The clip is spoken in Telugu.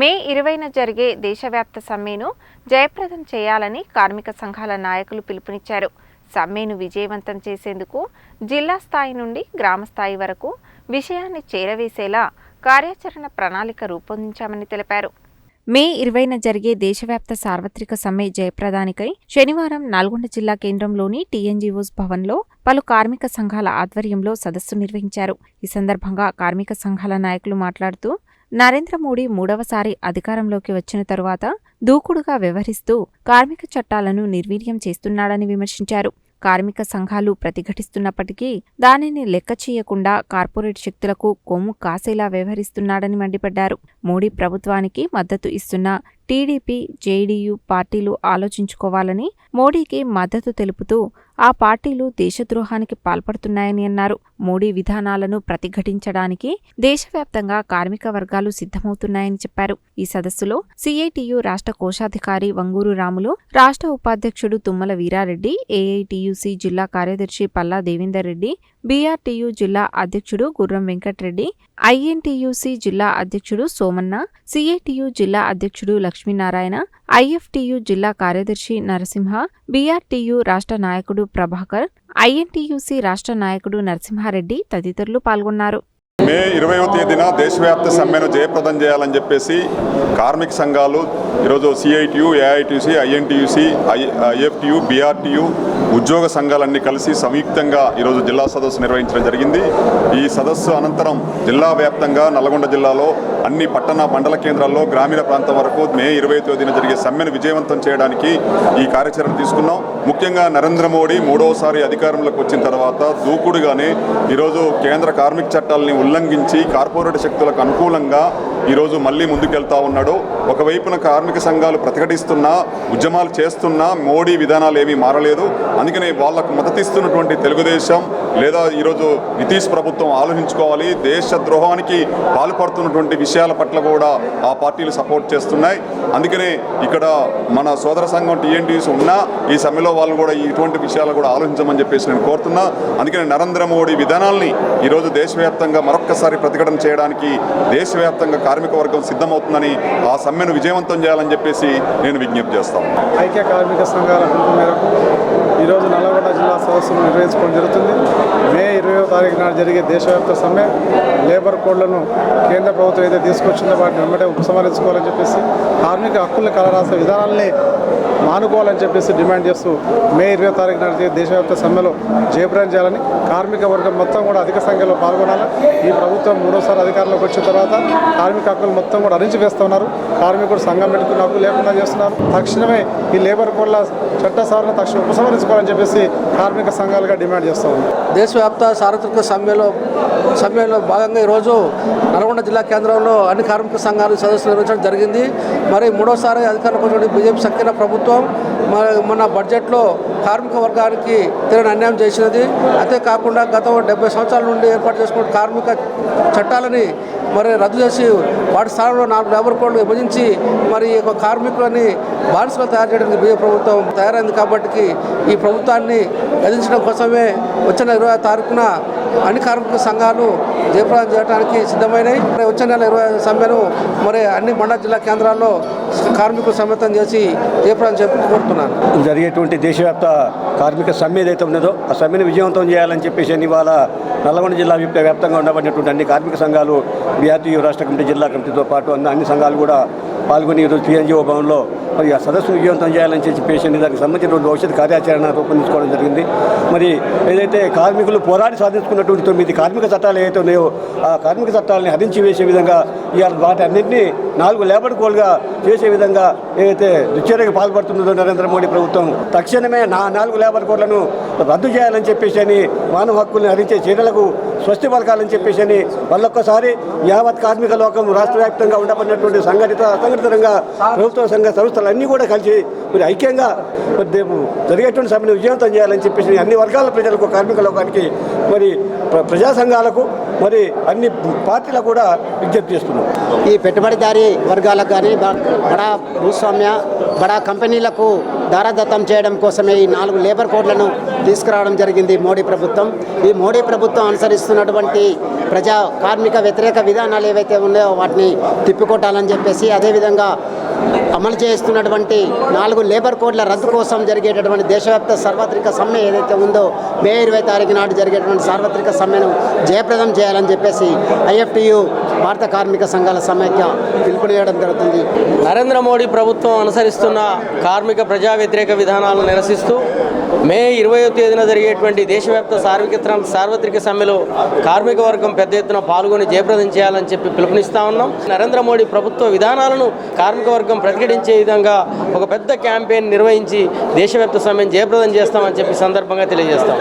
మే ఇరవైన జరిగే దేశవ్యాప్త సమ్మెను జయప్రదం చేయాలని కార్మిక సంఘాల నాయకులు పిలుపునిచ్చారు. సమ్మెను విజయవంతం చేసేందుకు జిల్లా స్థాయి నుండి గ్రామ స్థాయి వరకు విషయాన్ని చేరవేసేలా కార్యాచరణ ప్రణాళిక రూపొందించామని తెలిపారు. మే ఇరవైన జరిగే దేశవ్యాప్త సార్వత్రిక సమ్మె జయప్రదానికై శనివారం నల్గొండ జిల్లా కేంద్రంలోని టీఎన్జీఓస్ భవన్లో పలు కార్మిక సంఘాల ఆధ్వర్యంలో సదస్సు నిర్వహించారు. ఈ సందర్భంగా కార్మిక సంఘాల నాయకులు మాట్లాడుతూ నరేంద్ర మోడీ మూడవసారి అధికారంలోకి వచ్చిన తరువాత దూకుడుగా వ్యవహరిస్తూ కార్మిక చట్టాలను నిర్వీర్యం చేస్తున్నాడని విమర్శించారు. కార్మిక సంఘాలు ప్రతిఘటిస్తున్నప్పటికీ దానిని లెక్క చేయకుండా కార్పొరేట్ శక్తులకు కొమ్ము కాసేలా వ్యవహరిస్తున్నాడని మండిపడ్డారు. మోడీ ప్రభుత్వానికి మద్దతు ఇస్తున్న టీడీపీ జేడీయూ పార్టీలు ఆలోచించుకోవాలని మోడీకి మద్దతు తెలుపుతూ ఆ పార్టీలు దేశద్రోహానికి పాల్పడుతున్నాయని అన్నారు. మోడీ విధానాలను ప్రతిఘటించడానికి దేశవ్యాప్తంగా కార్మిక వర్గాలు సిద్ధమవుతున్నాయని చెప్పారు. ఈ సదస్సులో సిఐటియు రాష్ట్ర కోశాధికారి వంగూరు రాములు రాష్ట్ర ఉపాధ్యక్షుడు తుమ్మల వీరారెడ్డి ఏఐటియుసి జిల్లా కార్యదర్శి పల్లా దేవేందర్ రెడ్డి బీఆర్టీయు జిల్లా అధ్యక్షుడు గుర్రం వెంకట్రెడ్డి ఐఎన్టీయూసీ జిల్లా అధ్యక్షుడు సోమన్న సిఐటియు జిల్లా అధ్యక్షుడు లక్ష్మీనారాయణ ఐఎఫ్టియు జిల్లా కార్యదర్శి నరసింహ బీఆర్టీయు రాష్ట్ర నాయకుడు ప్రభాకర్ ఐఎన్టీయూసీ రాష్ట్ర నాయకుడు నరసింహారెడ్డి తదితరులు పాల్గొన్నారు. మే ఇరవైవ తేదీన దేశవ్యాప్త సమ్మెను జయప్రదం చేయాలని చెప్పేసి కార్మిక సంఘాలు ఈరోజు CITU AITUC INTUC I IFTU BRTU ఉద్యోగ సంఘాలన్నీ కలిసి సంయుక్తంగా ఈరోజు జిల్లా సదస్సు నిర్వహించడం జరిగింది. ఈ సదస్సు అనంతరం జిల్లా వ్యాప్తంగా నల్గొండ జిల్లాలో అన్ని పట్టణ మండల కేంద్రాల్లో గ్రామీణ ప్రాంతం వరకు మే ఇరవై తేదీన జరిగే సమ్మెను విజయవంతం చేయడానికి ఈ కార్యాచరణ తీసుకున్నాం. ముఖ్యంగా నరేంద్ర మోడీ మూడవసారి అధికారంలోకి వచ్చిన తర్వాత దూకుడుగానే ఈరోజు కేంద్ర కార్మిక చట్టాలని ఉల్లంఘించి కార్పొరేట్ శక్తులకు అనుకూలంగా ఈరోజు మళ్ళీ ముందుకెళ్తా ఉన్నాడు. ఒకవైపున కార్మిక సంఘాలు ప్రతిఘటిస్తున్నా ఉద్యమాలు చేస్తున్నా మోడీ విధానాలు ఏమీ మారలేదు. అందుకనే వాళ్ళకు మద్దతిస్తున్నటువంటి తెలుగుదేశం లేదా ఈరోజు నితీష్ ప్రభుత్వం ఆలోచించుకోవాలి. దేశ ద్రోహానికి పాల్పడుతున్నటువంటి విషయాల పట్ల కూడా ఆ పార్టీలు సపోర్ట్ చేస్తున్నాయి. అందుకనే ఇక్కడ మన సోదర సంఘం టీఎన్టీస్ ఉన్నా ఈ సమ్మెలో వాళ్ళు కూడా ఇటువంటి విషయాలు కూడా ఆలోచించమని చెప్పేసి నేను కోరుతున్నా. అందుకనే నరేంద్ర మోడీ విధానాల్ని ఈరోజు దేశవ్యాప్తంగా మరొక్కసారి ప్రతిఘటన చేయడానికి దేశవ్యాప్తంగా కార్మిక వర్గం సిద్ధమవుతుందని ఆ సమ్మెను విజయవంతం చేయాలని చెప్పేసి నేను విజ్ఞప్తి చేస్తాను ఐక్య కార్మిక సంఘాల పిలుపు మేరకు ఈరోజు నల్లగొండ జిల్లా సదస్సును నిర్వహించుకోవడం జరుగుతుంది. తారీఖు నాడు జరిగే దేశవ్యాప్త సమ్మె లేబర్ కోడ్లను కేంద్ర ప్రభుత్వం ఏదైతే తీసుకొచ్చిందో వాటిని వెంబడే ఉపసంహరించుకోవాలని చెప్పేసి కార్మిక హక్కుల కలరాసే విధానాల్ని మానుకోవాలని చెప్పేసి డిమాండ్ చేస్తూ మే ఇరవై తారీఖు నాడు జరిగే దేశవ్యాప్త సమ్మెలో జయప్రదం చేయాలని కార్మిక వర్గం మొత్తం కూడా అధిక సంఖ్యలో పాల్గొనాలి. ఈ ప్రభుత్వం మూడోసారి అధికారంలోకి వచ్చిన తర్వాత కార్మిక హక్కులు మొత్తం కూడా అరించి వేస్తున్నారు. కార్మికుడు సంఘం పెట్టుకున్న హక్కు లేకుండా చేస్తున్నారు. తక్షణమే ఈ లేబర్ కోడ్ల చట్ట సవరణ తక్షణం ఉపసంహరించుకోవాలని చెప్పేసి కార్మిక సంఘాలుగా డిమాండ్ చేస్తూ ఉన్నారు దేశవ్యాప్త సార్వత్రిక సమ్మెలో సమ్మెలో భాగంగా ఈరోజు నల్గొండ జిల్లా కేంద్రంలో అన్ని కార్మిక సంఘాలు సదస్సు నిర్వహించడం జరిగింది. మరి మూడోసారి అధికారంలోకి వచ్చిన బీజేపీ సక్కిన ప్రభుత్వం మన బడ్జెట్లో కార్మిక వర్గానికి తీరని అన్యాయం చేసినది. అంతేకాకుండా గత డెబ్బై సంవత్సరాల నుండి ఏర్పాటు చేసుకున్న కార్మిక చట్టాలని మరి రద్దు చేసి వాటి స్థానంలో నాలుగు లేబర్ కోడ్లు విభజించి మరి ఈ యొక్క కార్మికులని బానిసగా తయారు చేయడానికి బీజేపీ ప్రభుత్వం తయారైంది కాబట్టి ఈ ప్రభుత్వాన్ని గదించడం కోసమే వచ్చిన ఇరవై తారీఖున అన్ని కార్మిక సంఘాలు జయప్రదం చేయడానికి సిద్ధమైనవి. వచ్చే నెల ఇరవై సమ్మెను మరి అన్ని మండల జిల్లా కేంద్రాల్లో కార్మికులు సమ్మతం చేసి జయప్రదం చెప్పి కోరుతున్నాను. జరిగేటువంటి దేశవ్యాప్త కార్మిక సమ్మె ఏదైతే ఉన్నదో ఆ సమ్మెను విజయవంతం చేయాలని చెప్పేసి అని ఇవాళ నల్లగొండ జిల్లా వ్యాప్తంగా ఉండబడినటువంటి అన్ని కార్మిక సంఘాలు బీఆర్టీయూ రాష్ట్ర కమిటీ జిల్లా కమిటీతో పాటు అన్ని అన్ని సంఘాలు కూడా పాల్గొని ఈరోజు టీఎన్జిఓ భవన్లో మరి ఆ సదస్సు విజయవంతం చేయాలని చెప్పి పేషెంట్ దానికి సంబంధించిన భవిష్యత్ కార్యాచరణ రూపొందించుకోవడం జరిగింది. మరి ఏదైతే కార్మికులు పోరాడి సాధించుకున్నటువంటి తొమ్మిది కార్మిక చట్టాలు ఏవైతే ఉన్నాయో ఆ కార్మిక చట్టాలని హరించి వేసే విధంగా ఇవాళ వాటి అన్నింటినీ నాలుగు లేబర్ కోడ్గా చేసే విధంగా ఏదైతే దుశ్చర్యకు పాల్పడుతుందో నరేంద్ర మోడీ ప్రభుత్వం తక్షణమే నా నాలుగు లేబర్ కోడ్లను రద్దు చేయాలని చెప్పేసి అని మానవ హక్కుల్ని హరించే చర్యలకు స్వస్తి పలకాలని చెప్పేసి అని మళ్ళొక్కసారి యావత్ కార్మిక లోకం రాష్ట్ర వ్యాప్తంగా ఉండబడినటువంటి సంఘటిత అసంఘటిత రంగ ప్రభుత్వ సంఘ సంస్థలు అన్నీ కూడా కలిసి మరి ఐక్యంగా జరిగేటువంటి సభను విజయవంతం చేయాలని చెప్పేసి అన్ని వర్గాల ప్రజలకు కార్మిక లోకానికి మరి ప్ర- ప్రజా సంఘాలకు మరి అన్ని పార్టీలకు కూడా విజ్ఞప్తి చేస్తున్నాం. ఈ పెట్టుబడిదారీ వర్గాలకు కానీ బడా భూస్వామ్య బడా కంపెనీలకు దారాదత్తం చేయడం కోసమే ఈ నాలుగు లేబర్ కోడ్లను తీసుకురావడం జరిగింది మోడీ ప్రభుత్వం. ఈ మోడీ ప్రభుత్వం అనుసరిస్తున్నటువంటి ప్రజా కార్మిక వ్యతిరేక విధానాలు ఏవైతే ఉన్నాయో వాటిని తిప్పికొట్టాలని చెప్పేసి అదేవిధంగా అమలు చేస్తున్నటువంటి నాలుగు లేబర్ కోడ్ల రద్దు కోసం జరిగేటటువంటి దేశవ్యాప్త సార్వత్రిక సమ్మె ఏదైతే ఉందో మే ఇరవై తారీఖు నాడు జరిగేటువంటి సార్వత్రిక సమ్మెను జయప్రదం చేయాలని చెప్పేసి ఐఎఫ్టియు భారత కార్మిక సంఘాల సమైక్య పిలుపునివ్వడం జరుగుతుంది. నరేంద్ర మోడీ ప్రభుత్వం అనుసరిస్తున్న కార్మిక ప్రజా వ్యతిరేక విధానాలను నిరసిస్తూ మే ఇరవయో తేదీన జరిగేటువంటి దేశవ్యాప్త సార్వత్రిక సార్వత్రిక సమ్మెలో కార్మిక వర్గం పెద్ద ఎత్తున పాల్గొని జయప్రదం చేయాలని చెప్పి పిలుపునిస్తా ఉన్నాం. నరేంద్ర మోడీ ప్రభుత్వ విధానాలను కార్మిక వర్గం ప్రతిఘటించే విధంగా ఒక పెద్ద క్యాంపెయిన్ నిర్వహించి దేశవ్యాప్త సమ్మెను జయప్రదం చేస్తామని చెప్పి సందర్భంగా తెలియజేస్తాం.